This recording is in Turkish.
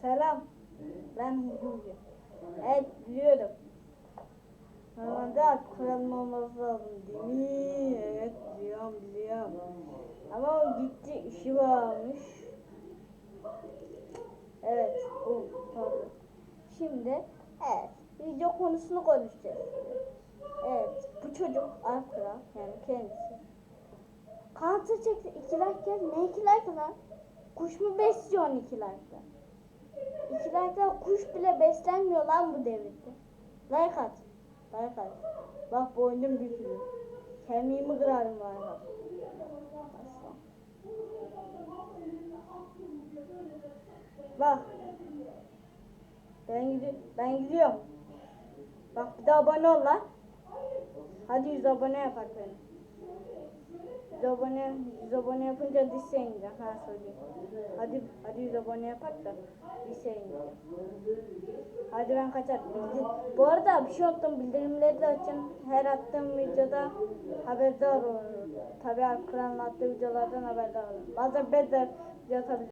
Selam. Ben Hulusi. Evet biliyorum. Normalde alt kuralım olması lazım değil mi? Evet biliyorum biliyorum. Ama o gitti işi varmış. Evet bu pardon. Şimdi evet video konusunu konuşacağız. Evet bu çocuk Alkra yani kendisi. Kanser çekti iki like gel. Ne iki like lan? Kuş mu besliyorsun iki like'la? İki like'la kuş bile beslenmiyor lan bu devirde. Like at. Like at. Bak boynum bükülür. Kemiğimi kırarım like at. Bak. Ben gidiyorum. Ben gidiyorum. Bak bir de abone ol lan. Hadi 100 abone yapak beni. 100 abone, 100 abone yapınca lise ineceğim. Ha söyleyeyim. Hadi, hadi 100 abone yapak da ineceğim. Hadi ben kaçar. Bu arada bir şey unuttum. Bildirimleri de açın. Her attığım videoda haberdar olun. Tabii Kur'an'ın attığı videolardan haberdar olun. Bazen video atabilirim.